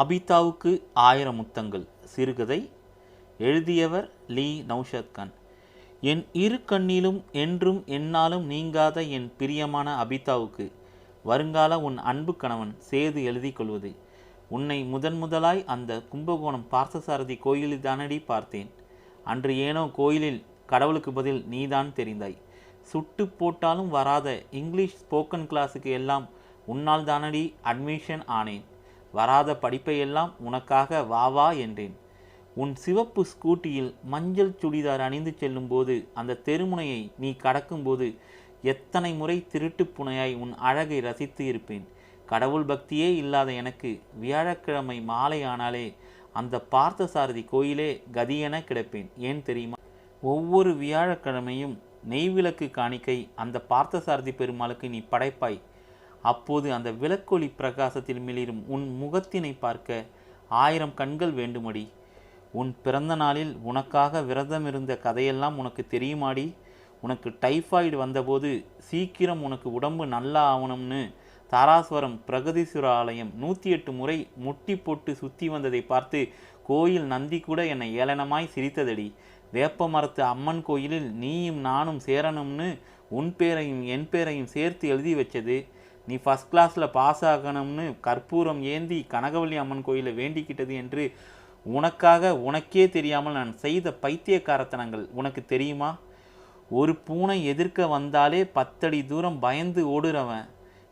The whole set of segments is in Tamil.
அபிதாவுக்கு ஆயிரம் முத்தங்கள். சிறுகதை எழுதியவர் லீ நௌஷத் கான். என் இரு கண்ணிலும் என்றும் என்னாலும் நீங்காத என் பிரியமான அபிதாவுக்கு வருங்கால உன் அன்பு கணவன் சேது எழுதி கொள்வது. உன்னை முதன் முதலாய் அந்த கும்பகோணம் பார்த்தசாரதி கோயிலில் தானடி பார்த்தேன். அன்று ஏனோ கோயிலில் கடவுளுக்கு பதில் நீதான் தெரிந்தாய். சுட்டு போட்டாலும் வராத இங்கிலீஷ் ஸ்போக்கன் கிளாஸுக்கு எல்லாம் உன்னால் தானடி அட்மிஷன் ஆனேன். வராத படிப்பையெல்லாம் உனக்காக வா வா என்றேன். உன் சிவப்பு ஸ்கூட்டியில் மஞ்சள் சுடிதார் அணிந்து செல்லும்போது அந்த தெருமுனையை நீ கடக்கும்போது எத்தனை முறை திருட்டு புனையாய் உன் அழகை ரசித்து இருப்பேன். கடவுள் பக்தியே இல்லாத எனக்கு வியாழக்கிழமை மாலை ஆனாலே அந்த பார்த்தசாரதி கோயிலே கதியென கிடப்பேன். ஏன் தெரியுமா? ஒவ்வொரு வியாழக்கிழமையும் நெய்விளக்கு காணிக்கை அந்த பார்த்தசாரதி பெருமாளுக்கு நீ படைப்பாய். அப்போது அந்த விளக்கொளி பிரகாசத்தில் மிளிரும் உன் முகத்தினை பார்க்க ஆயிரம் கண்கள் வேண்டுமடி. உன் பிறந்த நாளில் உனக்காக விரதம் இருந்த கதையெல்லாம் உனக்கு தெரியுமாடி? உனக்கு டைஃபாய்டு வந்தபோது சீக்கிரம் உனக்கு உடம்பு நல்லா ஆகணும்னு தாராஸ்வரம் பிரகதீஸ்வர ஆலயம் நூற்றி எட்டு முறை முட்டி போட்டு சுற்றி வந்ததை பார்த்து கோயில் நந்தி கூட என்னை ஏளனமாய் சிரித்ததடி. வேப்ப மரத்து அம்மன் கோயிலில் நீயும் நானும் சேரணும்னு உன் பேரையும் என் பேரையும் சேர்த்து எழுதி வச்சது. நீ ஃபஸ்ட் கிளாஸில் பாஸ் ஆகணும்னு கற்பூரம் ஏந்தி கனகவல்லி அம்மன் கோயிலை வேண்டிக்கிட்டது என்று உனக்காக உனக்கே தெரியாமல் நான் செய்த பைத்தியக்காரத்தனங்கள். உனக்கு தெரியுமா? ஒரு பூனை எதிர்க்க வந்தாலே பத்தடி தூரம் பயந்து ஓடுறவன்.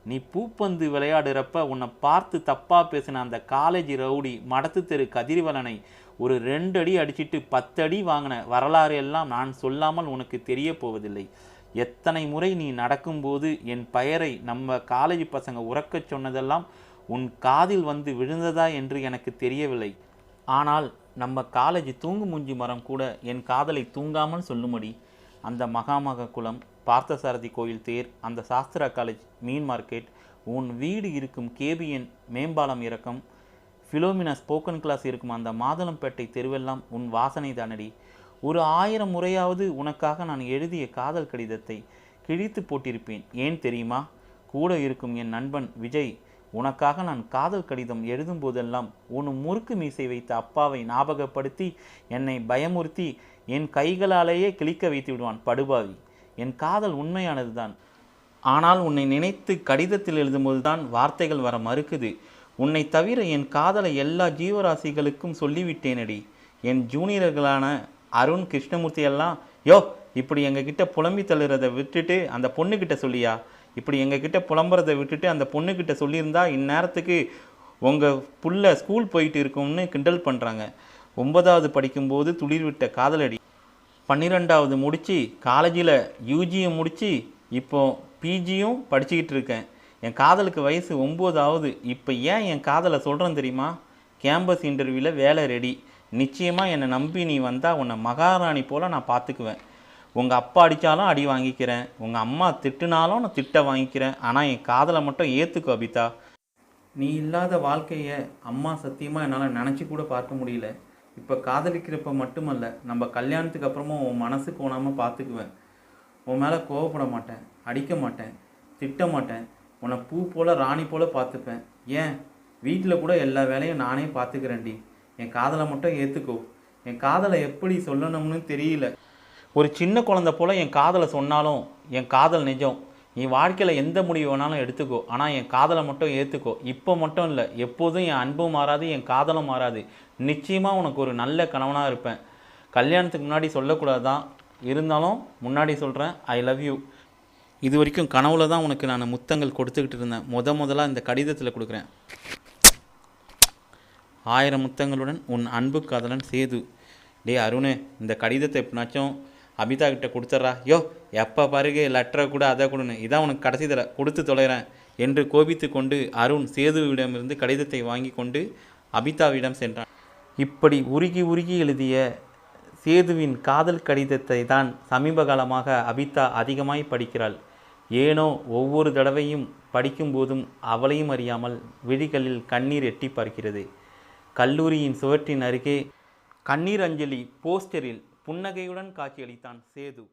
நீ பூப்பந்து விளையாடுறப்ப உன்னை பார்த்து தப்பாக பேசின அந்த காலேஜ் ரவுடி மடத்து தெரு கதிர்வலனை ஒரு ரெண்டு அடி அடிச்சிட்டு பத்தடி வாங்கின வரலாறு எல்லாம் நான் சொல்லாமல் உனக்கு தெரிய போவதில்லை. எத்தனை முறை நீ நடக்கும்போது என் பெயரை நம்ம காலேஜ் பசங்க உறக்கச் சொன்னதெல்லாம் உன் காதில் வந்து விழுந்ததா என்று எனக்கு தெரியவில்லை. ஆனால் நம்ம காலேஜ் தூங்கு மூஞ்சி மரம் கூட என் காதலை தூங்காமல் சொல்லும்படி அந்த மகாமக குளம் பார்த்தசாரதி கோயில் தேர் அந்த சாஸ்திரா காலேஜ் மீன் மார்க்கெட் உன் வீடு இருக்கும் கேபிஎன் மேம்பாலம் இறக்கம் ஃபிலோமினா ஸ்போக்கன் கிளாஸ் இருக்கும் அந்த மாதளம்பேட்டை தெருவெல்லாம் உன் வாசனை தானடி. ஒரு ஆயிரம் முறையாவது உனக்காக நான் எழுதிய காதல் கடிதத்தை கிழித்து போட்டிருப்பேன். ஏன் தெரியுமா? கூட இருக்கும் என் நண்பன் விஜய் உனக்காக நான் காதல் கடிதம் எழுதும் போதெல்லாம் உன் முறுக்கு மீசை வைத்த அப்பாவை ஞாபகப்படுத்தி என்னை பயமுறுத்தி என் கைகளாலேயே கிழிக்க வைத்து விடுவான் படுபாவி. என் காதல் உண்மையானதுதான். ஆனால் உன்னை நினைத்து கடிதத்தில் எழுதும்போதுதான் வார்த்தைகள் வர மறுக்குது. உன்னை தவிர என் காதலை எல்லா ஜீவராசிகளுக்கும் சொல்லிவிட்டேனடி. என் ஜூனியர்களான அருண் கிருஷ்ணமூர்த்தி எல்லாம் யோ இப்படி எங்ககிட்ட புலம்பி தள்ளுறதை விட்டுட்டு அந்த பொண்ணுக்கிட்ட சொல்லியா? இப்படி எங்ககிட்ட புலம்புறதை விட்டுட்டு அந்த பொண்ணுக்கிட்ட சொல்லியிருந்தா இந்நேரத்துக்கு உங்கள் புள்ள ஸ்கூல் போயிட்டு இருக்கும்னு கிண்டல் பண்ணுறாங்க ஒன்பதாவது படிக்கும்போது துளிர்விட்ட காதலடி. பன்னிரெண்டாவது முடித்து காலேஜில் யூஜியும் முடித்து இப்போ பிஜியும் படிச்சுக்கிட்டு இருக்கேன். என் காதலுக்கு வயசு ஒம்போதாவது. இப்போ ஏன் என் காதலை சொல்கிறேன் தெரியுமா? கேம்பஸ் இன்டர்வியூவில் வேலை ரெடி நிச்சயமாக என்னை நம்பி நீ வந்தால் உன்னை மகாராணி போல் நான் பார்த்துக்குவேன். உங்கள் அப்பா அடித்தாலும் அடி வாங்கிக்கிறேன். உங்கள் அம்மா திட்டுனாலும் நான் திட்ட வாங்கிக்கிறேன். ஆனால் என் காதலை மட்டும் ஏற்றுக்கோ அபிதா. நீ இல்லாத வாழ்க்கையை அம்மா சத்தியமாக என்னால் நினச்சி கூட பார்க்க முடியல. இப்போ காதலிக்கிறப்ப மட்டுமல்ல நம்ம கல்யாணத்துக்கு அப்புறமும் உன் மனசு கோணாமல் பார்த்துக்குவேன். உன் மேலே கோவப்பட மாட்டேன் அடிக்க மாட்டேன் திட்ட மாட்டேன். உன்னை பூ போல் ராணி போல் பார்த்துப்பேன். ஏன்? வீட்டில் கூட எல்லா வேலையும் நானே பார்த்துக்கிறேன்டி. என் காதலை மட்டும் ஏற்றுக்கோ என் காதலை எப்படி சொல்லணும்னு தெரியல. ஒரு சின்ன குழந்தை போல் என் காதலை சொன்னாலும் என் காதல் நிஜம். நீ வாழ்க்கையில் எந்த முடிவு வேணாலும் எடுத்துக்கோ. ஆனால் என் காதலை மட்டும் ஏற்றுக்கோ இப்போ மட்டும் இல்லை எப்போதும் என் அன்பும் மாறாது என் காதலும் மாறாது. நிச்சயமாக உனக்கு ஒரு நல்ல கணவனாக இருப்பேன். கல்யாணத்துக்கு முன்னாடி சொல்லக்கூடாது தான் இருந்தாலும் முன்னாடி சொல்கிறேன் ஐ லவ் யூ இது வரைக்கும் கனவுல தான் உனக்கு நான் முத்தங்கள் கொடுத்துக்கிட்டு இருந்தேன். முத முதலாக இந்த கடிதத்தில் கொடுக்குறேன். ஆயிரம் முத்தங்களுடன் உன் அன்பு காதலன் சேது. டேய் அருணு இந்த கடிதத்தை எப்படினாச்சும் அபிதா கிட்ட கொடுத்துட்றா யோ எப்போ பாருங்க லெட்டரை கூட அதை கொடுன்னு. இதான் உனக்கு கடைசி தர கொடுத்து தொலைகிறேன் என்று கோபித்து கொண்டு அருண் சேதுவிடமிருந்து கடிதத்தை வாங்கி கொண்டு அபிதாவிடம் சென்றான். இப்படி உருகி உருகி எழுதிய சேதுவின் காதல் கடிதத்தை தான் சமீப காலமாக அபிதா அதிகமாய் படிக்கிறாள். ஏனோ ஒவ்வொரு தடவையும் படிக்கும்போதும் அவளையும் அறியாமல் விழிகளில் கண்ணீர் எட்டி பார்க்கிறது. கல்லூரியின் சுவற்றின் அருகே கண்ணீர் அஞ்சலி போஸ்டரில் புன்னகையுடன் காட்சியளித்தான் சேது.